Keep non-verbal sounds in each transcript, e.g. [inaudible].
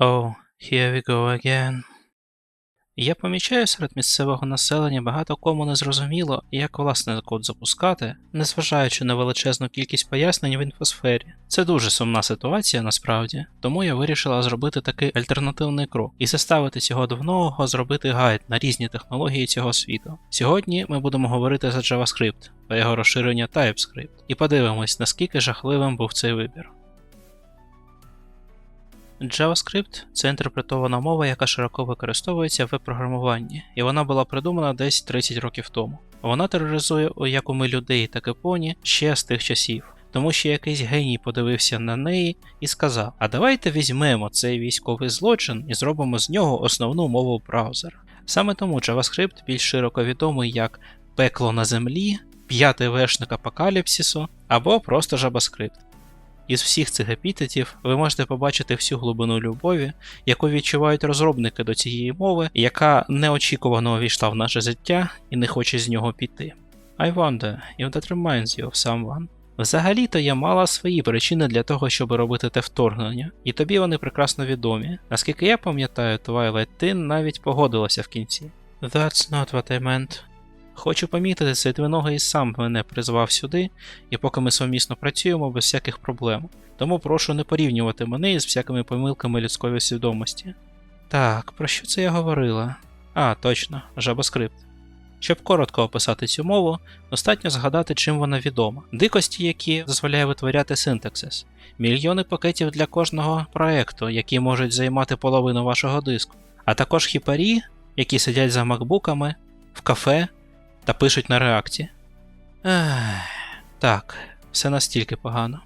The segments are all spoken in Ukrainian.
Oh, here we go again. Я помічаю серед місцевого населення багато кому не зрозуміло, як власне код запускати, незважаючи на величезну кількість пояснень в інфосфері. Це дуже сумна ситуація насправді, тому я вирішила зробити такий альтернативний крок і заставити цього давного зробити гайд на різні технології цього світу. Сьогодні ми будемо говорити за JavaScript та його розширення TypeScript, і подивимось, наскільки жахливим був цей вибір. JavaScript це інтерпретована мова, яка широко використовується в програмуванні, і вона була придумана десь 30 років тому. Вона тероризує як уми людей, так і поні ще з тих часів. Тому що якийсь геній подивився на неї і сказав: А давайте візьмемо цей військовий злочин і зробимо з нього основну мову браузера. Саме тому JavaScript більш широко відомий як пекло на землі, п'ятий вершник апокаліпсису або просто JavaScript. Із всіх цих епітетів ви можете побачити всю глибину любові, яку відчувають розробники до цієї мови, яка неочікувано увійшла в наше життя і не хоче з нього піти. I wonder if that reminds you of someone. Взагалі-то я мала свої причини для того, щоб робити те вторгнення, і тобі вони прекрасно відомі. Наскільки я пам'ятаю, Twilight, ти навіть погодилася в кінці. That's not what I meant. Хочу помітити, цей двиногий сам мене призвав сюди, і поки ми совмісно працюємо без всяких проблем. Тому прошу не порівнювати мене із всякими помилками людської свідомості. Так, про що це я говорила? А, точно, JavaScript. Щоб коротко описати цю мову, достатньо згадати, чим вона відома. Дикості, які дозволяє витворяти синтаксис, мільйони пакетів для кожного проекту, які можуть займати половину вашого диску, а також хіпарі, які сидять за макбуками, в кафе та пишуть на реакті. Ех, так, все настільки погано.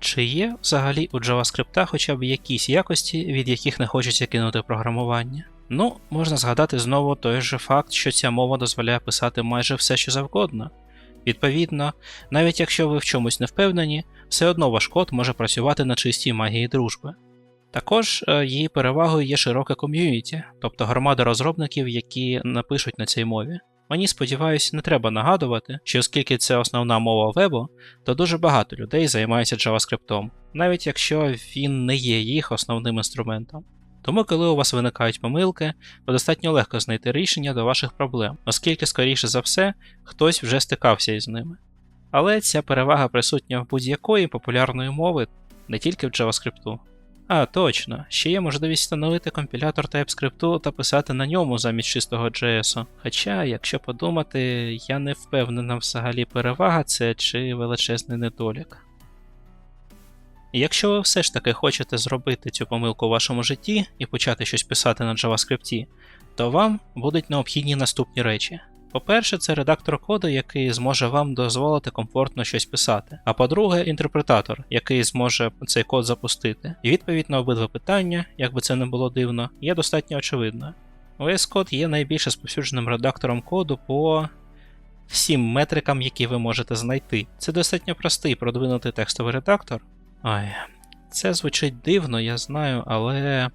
Чи є взагалі у JavaScript хоча б якісь якості, від яких не хочеться кинути програмування? Ну, можна згадати знову той же факт, що ця мова дозволяє писати майже все, що завгодно. Відповідно, навіть якщо ви в чомусь не впевнені, все одно ваш код може працювати на чистій магії дружби. Також е, її перевагою є широке ком'юніті, тобто громада розробників, які напишуть на цій мові. Мені сподіваюся, не треба нагадувати, що оскільки це основна мова вебу, то дуже багато людей займаються JavaScript, навіть якщо він не є їх основним інструментом. Тому, коли у вас виникають помилки, то достатньо легко знайти рішення до ваших проблем, оскільки, скоріше за все, хтось вже стикався із ними. Але ця перевага присутня в будь-якої популярної мови, не тільки в JavaScript. А, точно, ще є можливість встановити компілятор TypeScript та писати на ньому замість чистого JS. Хоча, якщо подумати, я не впевнена взагалі перевага це чи величезний недолік. Якщо ви все ж таки хочете зробити цю помилку у вашому житті і почати щось писати на JavaScript, то вам будуть необхідні наступні речі. По-перше, це редактор коду, який зможе вам дозволити комфортно щось писати. А по-друге, інтерпретатор, який зможе цей код запустити. І відповідь на обидва питання, як би це не було дивно, є достатньо очевидною. VS Code є найбільш розповсюдженим редактором коду по всім метрикам, які ви можете знайти. Це достатньо простий продвинутий текстовий редактор. Ой, це звучить дивно, я знаю, але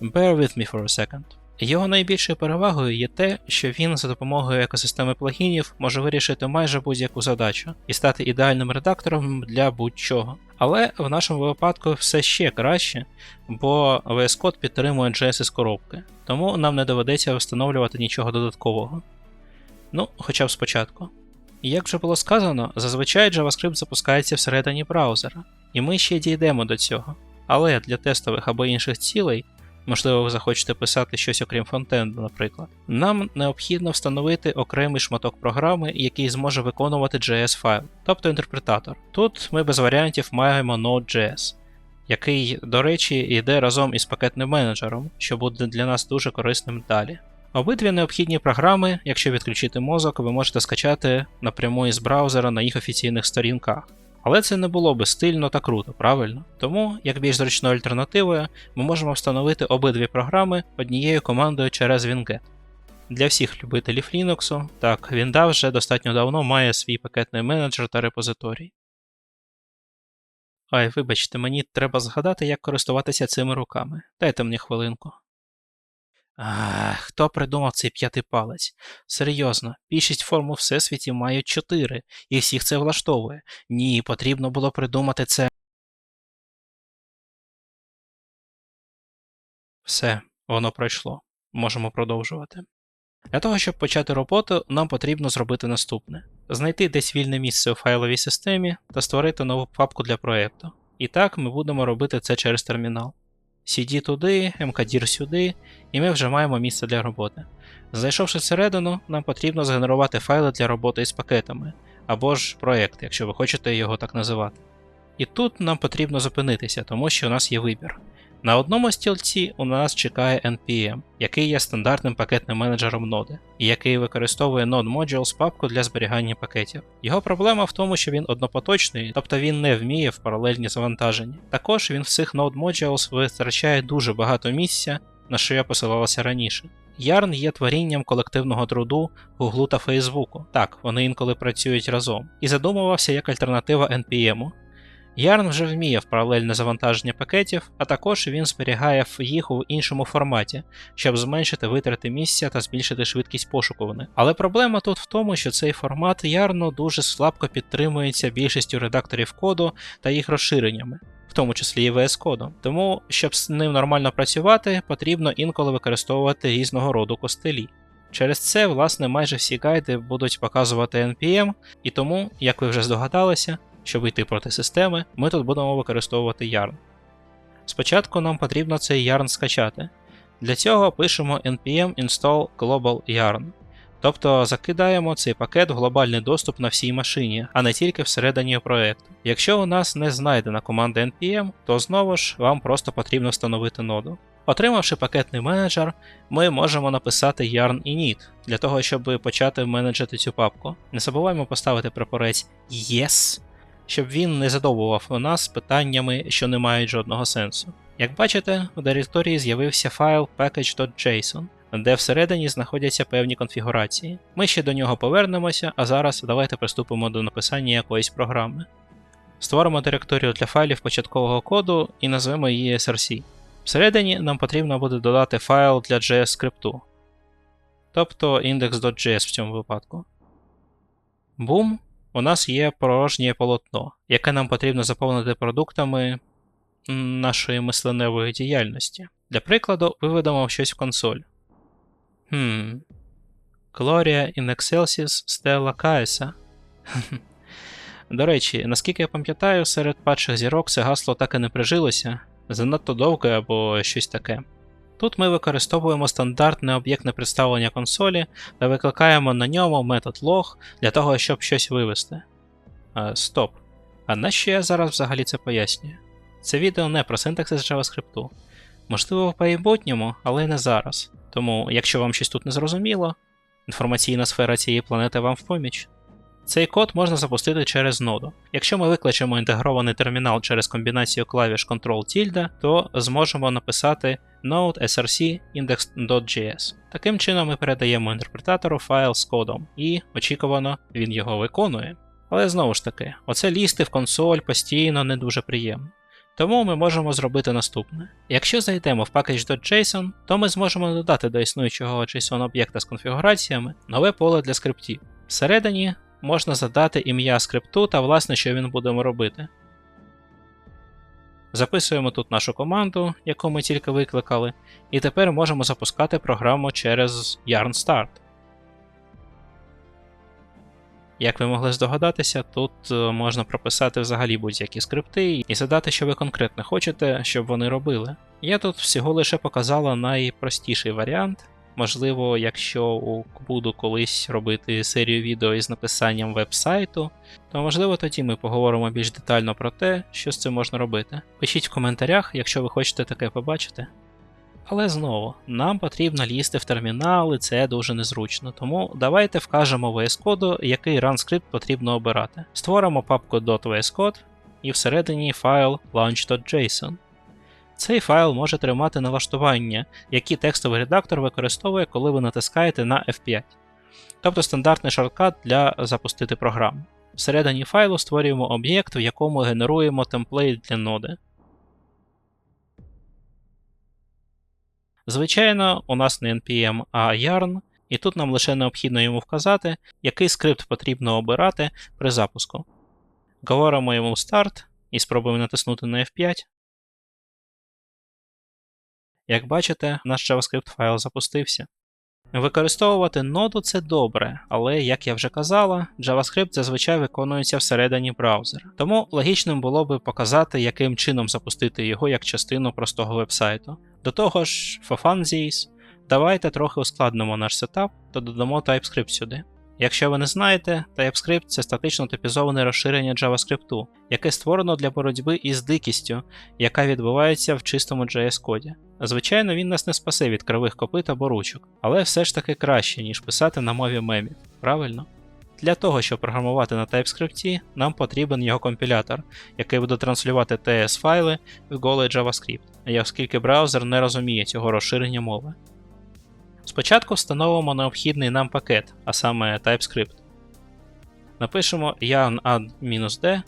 bear with me for a second. Його найбільшою перевагою є те, що він за допомогою екосистеми плагінів може вирішити майже будь-яку задачу і стати ідеальним редактором для будь-чого. Але в нашому випадку все ще краще, бо VS Code підтримує JS із коробки, тому нам не доведеться встановлювати нічого додаткового. Ну, хоча б спочатку. Як вже було сказано, зазвичай JavaScript запускається всередині браузера, і ми ще дійдемо до цього. Але для тестових або інших цілей можливо, ви захочете писати щось окрім фронтенду, наприклад, нам необхідно встановити окремий шматок програми, який зможе виконувати JS файл, тобто інтерпретатор. Тут ми без варіантів маємо Node.js, який, до речі, йде разом із пакетним менеджером, що буде для нас дуже корисним далі. Обидві необхідні програми, якщо відключити мозок, ви можете скачати напряму із браузера на їх офіційних сторінках. Але це не було би стильно та круто, правильно? Тому, як більш зручною альтернативою, ми можемо встановити обидві програми однією командою через Winget. Для всіх любителів Linux, так, Windows вже достатньо давно має свій пакетний менеджер та репозиторій. Ай, вибачте, мені треба згадати, як користуватися цими руками. Дайте мені хвилинку. Хто придумав цей п'ятий палець? Серйозно, більшість форм у всесвіті мають чотири, і всіх це влаштовує. Ні, потрібно було придумати це Все, воно пройшло. Можемо продовжувати. Для того, щоб почати роботу, нам потрібно зробити наступне: знайти десь вільне місце у файловій системі та створити нову папку для проєкту. І так ми будемо робити це через термінал. CD туди, mkdir сюди, і ми вже маємо місце для роботи. Зайшовши всередину, нам потрібно згенерувати файли для роботи із пакетами, або ж проект, якщо ви хочете його так називати. І тут нам потрібно зупинитися, тому що у нас є вибір. На одному стільці у нас чекає NPM, який є стандартним пакетним менеджером ноди, і який використовує Node Modules папку для зберігання пакетів. Його проблема в тому, що він однопоточний, тобто він не вміє в паралельні завантаження. Також він в цих Node Modules витрачає дуже багато місця, на що я посилалася раніше. Yarn є творінням колективного труду Гуглу та Фейсбуку. Так, вони інколи працюють разом, і задумувався як альтернатива NPM. Yarn вже вміє в паралельне завантаження пакетів, а також він зберігає їх у іншому форматі, щоб зменшити витрати місця та збільшити швидкість пошуку в. Але проблема тут в тому, що цей формат Yarn дуже слабко підтримується більшістю редакторів коду та їх розширеннями. В тому числі і VS кодом. Тому, щоб з ним нормально працювати, потрібно інколи використовувати різного роду костелі. Через це, власне, майже всі гайди будуть показувати NPM, і тому, як ви вже здогадалися, щоб йти проти системи, ми тут будемо використовувати yarn. Спочатку нам потрібно цей yarn скачати. Для цього пишемо npm install global yarn. Тобто закидаємо цей пакет в глобальний доступ на всій машині, а не тільки всередині проєкту. Якщо у нас не знайдена команда npm, то знову ж вам просто потрібно встановити ноду. Отримавши пакетний менеджер, ми можемо написати yarn init для того, щоб почати менеджити цю папку. Не забуваємо поставити прапорець Yes, щоб він не задовбував нас питаннями, що не мають жодного сенсу. Як бачите, у директорії з'явився файл package.json, де всередині знаходяться певні конфігурації. Ми ще до нього повернемося, а зараз давайте приступимо до написання якоїсь програми. Створимо директорію для файлів початкового коду і назвемо її src. Всередині нам потрібно буде додати файл для JS скрипту, тобто index.js в цьому випадку. Бум, у нас є порожнє полотно, яке нам потрібно заповнити продуктами нашої мисленевої діяльності. Для прикладу, виведемо щось в консоль. Хм. Gloria in Excelsis Stella Caesa. [laughs] До речі, наскільки я пам'ятаю, серед падших зірок це гасло так і не прижилося, занадто довге або щось таке. Тут ми використовуємо стандартне об'єктне представлення консолі та викликаємо на ньому метод log для того, щоб щось вивести. А, Стоп. А нащо я зараз взагалі це пояснюю? Це відео не про синтаксис JavaScript. Можливо, в майбутньому, але не зараз. Тому, якщо вам щось тут не зрозуміло, інформаційна сфера цієї планети вам в поміч. Цей код можна запустити через ноду. Якщо ми викличемо інтегрований термінал через комбінацію клавіш Ctrl-, то зможемо написати node src index.js. Таким чином ми передаємо інтерпретатору файл з кодом, і очікувано він його виконує. Але знову ж таки, оце лізти в консоль постійно не дуже приємно. Тому ми можемо зробити наступне. Якщо зайдемо в package.json, то ми зможемо додати до існуючого JSON об'єкта з конфігураціями нове поле для скриптів. Всередині можна задати ім'я скрипту та власне, що він будемо робити. Записуємо тут нашу команду, яку ми тільки викликали, і тепер можемо запускати програму через Yarn Start. Як ви могли здогадатися, тут е, можна прописати взагалі будь-які скрипти і задати, що ви конкретно хочете, щоб вони робили. Я тут всього лише показала найпростіший варіант. Можливо, якщо буду колись робити серію відео із написанням веб-сайту, то можливо тоді ми поговоримо більш детально про те, що з цим можна робити. Пишіть в коментарях, якщо ви хочете таке побачити. Але знову, нам потрібно лізти в термінал, і це дуже незручно, тому давайте вкажемо VS коду, який run скрипт потрібно обирати. Створимо папку .vscode і всередині файл launch.json. Цей файл може тримати налаштування, які текстовий редактор використовує, коли ви натискаєте на F5, тобто стандартний шорткат для запустити програму. Всередині файлу створюємо об'єкт, в якому генеруємо темплейт для ноди. Звичайно, у нас не npm, а yarn, і тут нам лише необхідно йому вказати, який скрипт потрібно обирати при запуску. Говоримо йому Start і спробуємо натиснути на F5. Як бачите, наш JavaScript файл запустився. Використовувати ноду це добре, але, як я вже казала, JavaScript зазвичай виконується всередині браузера. Тому логічним було би показати, яким чином запустити його як частину простого вебсайту. До того ж, for funsies, давайте трохи ускладнимо наш сетап та додамо TypeScript сюди. Якщо ви не знаєте, TypeScript це статично типізоване розширення JavaScript, яке створено для боротьби із дикістю, яка відбувається в чистому JS-коді. Звичайно, він нас не спасе від кривих копит або ручок, але все ж таки краще, ніж писати на мові мемів, правильно? Для того, щоб програмувати на TypeScript, нам потрібен його компілятор, який буде транслювати TS файли в голий JavaScript, оскільки браузер не розуміє цього розширення мови. Спочатку встановимо необхідний нам пакет, а саме TypeScript. Напишемо yarn add-d,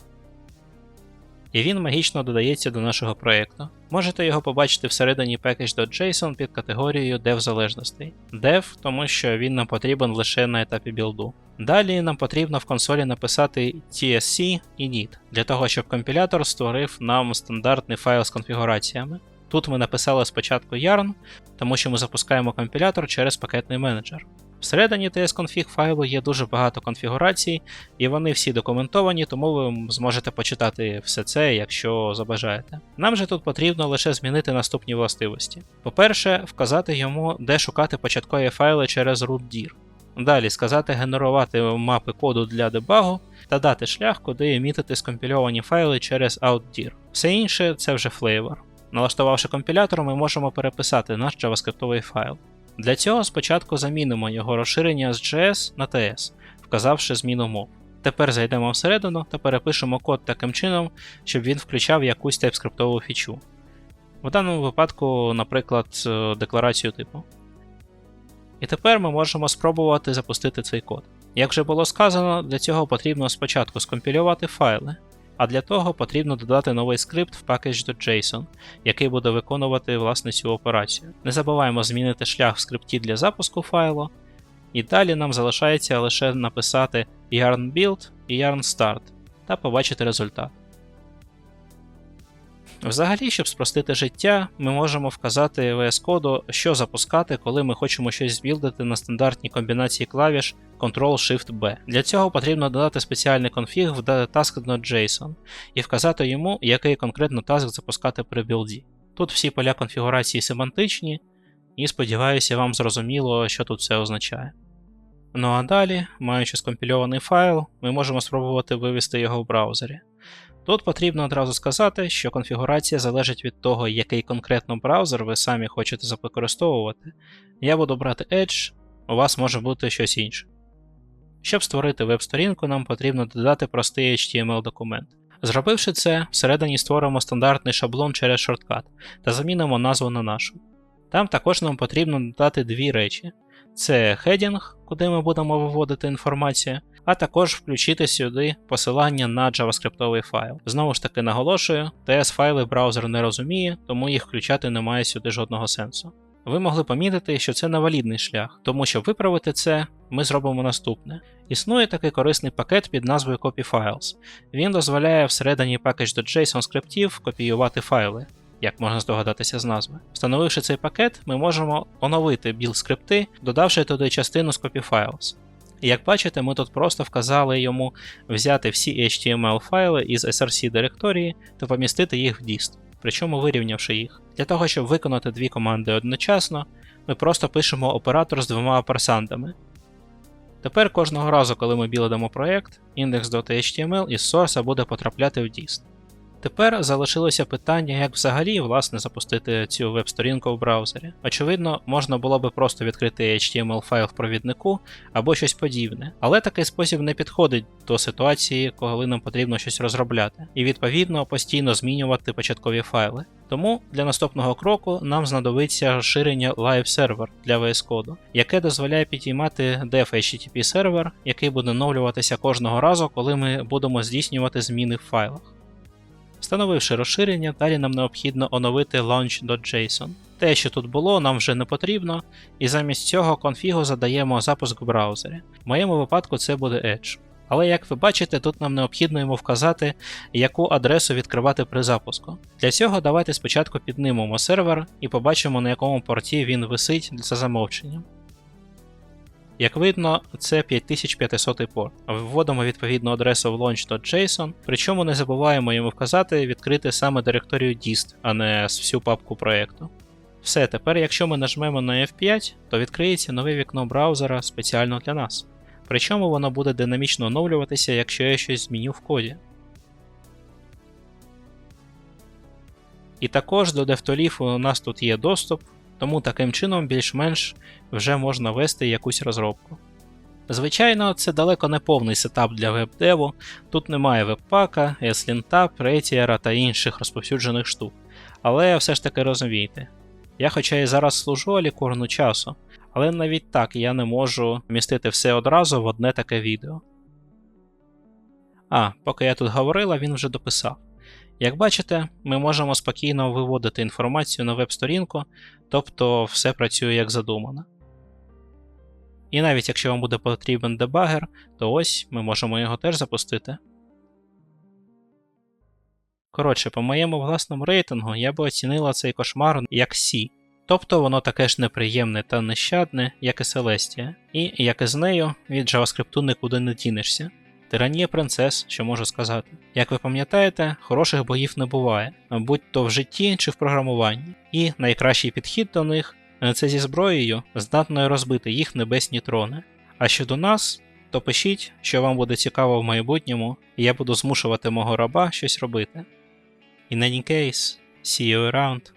і він магічно додається до нашого проєкту. Можете його побачити всередині package.json під категорією dev залежностей. Dev, тому що він нам потрібен лише на етапі білду. Далі нам потрібно в консолі написати tsc init, для того, щоб компілятор створив нам стандартний файл з конфігураціями. Тут ми написали спочатку yarn, тому що ми запускаємо компілятор через пакетний менеджер. Всередині tsconfig файлу є дуже багато конфігурацій, і вони всі документовані, тому ви зможете почитати все це, якщо забажаєте. Нам же тут потрібно лише змінити наступні властивості. По-перше, вказати йому, де шукати початкові файли через rootdir. Далі сказати генерувати мапи коду для дебагу та дати шлях, куди емітити скомпільовані файли через outdir. Все інше це вже флейвор. Налаштувавши компілятор, ми можемо переписати наш JavaScript файл. Для цього спочатку замінимо його розширення з JS на TS, вказавши зміну мов. Тепер зайдемо всередину та перепишемо код таким чином, щоб він включав якусь TypeScript фічу. В даному випадку, наприклад, декларацію типу. І тепер ми можемо спробувати запустити цей код. Як вже було сказано, для цього потрібно спочатку скомпілювати файли, а для того потрібно додати новий скрипт в package.json, який буде виконувати власне цю операцію. Не забуваємо змінити шлях в скрипті для запуску файлу, і далі нам залишається лише написати yarn build і yarn start та побачити результат. Взагалі, щоб спростити життя, ми можемо вказати VS коду, що запускати, коли ми хочемо щось збілдити на стандартній комбінації клавіш Ctrl-Shift-B. Для цього потрібно додати спеціальний конфіг в task.json і вказати йому, який конкретно таск запускати при білді. Тут всі поля конфігурації семантичні, і сподіваюся, вам зрозуміло, що тут все означає. Ну а далі, маючи скомпільований файл, ми можемо спробувати вивести його в браузері. Тут потрібно одразу сказати, що конфігурація залежить від того, який конкретно браузер ви самі хочете використовувати. Я буду брати Edge, у вас може бути щось інше. Щоб створити веб-сторінку, нам потрібно додати простий HTML-документ. Зробивши це, всередині створимо стандартний шаблон через шорткат та замінимо назву на нашу. Там також нам потрібно додати дві речі: це хедінг, куди ми будемо виводити інформацію, а також включити сюди посилання на JavaScript файл. Знову ж таки наголошую, TS файли браузер не розуміє, тому їх включати немає сюди жодного сенсу. Ви могли помітити, що це невалідний шлях, тому щоб виправити це, ми зробимо наступне. Існує такий корисний пакет під назвою CopyFiles. Він дозволяє всередині package.json скриптів копіювати файли, як можна здогадатися з назви. Встановивши цей пакет, ми можемо оновити білд скрипти, додавши туди частину з CopyFiles. Як бачите, ми тут просто вказали йому взяти всі HTML файли із src директорії та помістити їх в dist, причому вирівнявши їх. Для того, щоб виконати дві команди одночасно, ми просто пишемо оператор з двома оперсандами. Тепер кожного разу, коли ми білдимо проект, індекс.html із source буде потрапляти в dist. Тепер залишилося питання, як взагалі власне запустити цю веб-сторінку в браузері. Очевидно, можна було би просто відкрити HTML файл в провіднику або щось подібне, але такий спосіб не підходить до ситуації, коли нам потрібно щось розробляти, і відповідно постійно змінювати початкові файли. Тому для наступного кроку нам знадобиться розширення Live Server для VS Code, яке дозволяє підіймати dev HTTP сервер, який буде оновлюватися кожного разу, коли ми будемо здійснювати зміни в файлах. Встановивши розширення, далі нам необхідно оновити launch.json. Те, що тут було, нам вже не потрібно, і замість цього конфігу задаємо запуск в браузері. В моєму випадку це буде Edge. Але як ви бачите, тут нам необхідно йому вказати, яку адресу відкривати при запуску. Для цього давайте спочатку піднимемо сервер і побачимо, на якому порті він висить за замовченням. Як видно, це 5500 порт. Вводимо відповідну адресу в launch.json, причому не забуваємо йому вказати відкрити саме директорію dist, а не всю папку проєкту. Все, тепер, якщо ми нажмемо на F5, то відкриється нове вікно браузера спеціально для нас. Причому воно буде динамічно оновлюватися, якщо я щось зміню в коді. І також до DevToolів у нас тут є доступ, тому таким чином більш-менш вже можна вести якусь розробку. Звичайно, це далеко не повний сетап для веб-деву, тут немає веб-пака, ESLint, Retier та інших розповсюджених штук. Але все ж таки розумієте, я хоча і зараз служу лікурну часу, але навіть так я не можу вмістити все одразу в одне таке відео. А, поки я тут говорила, він вже дописав. Як бачите, ми можемо спокійно виводити інформацію на веб-сторінку, тобто все працює як задумано. І навіть якщо вам буде потрібен дебагер, то ось ми можемо його теж запустити. Коротше, по моєму власному рейтингу я би оцінила цей кошмар як C. Тобто воно таке ж неприємне та нещадне, як і Celestia, і, як і з нею, від JavaScript нікуди не дінешся. Тиранія принцес, що можу сказати. Як ви пам'ятаєте, хороших богів не буває, будь то в житті чи в програмуванні. І найкращий підхід до них це зі зброєю, здатною розбити їх небесні трони. А щодо нас, то пишіть, що вам буде цікаво в майбутньому, і я буду змушувати мого раба щось робити. In any case, see you around.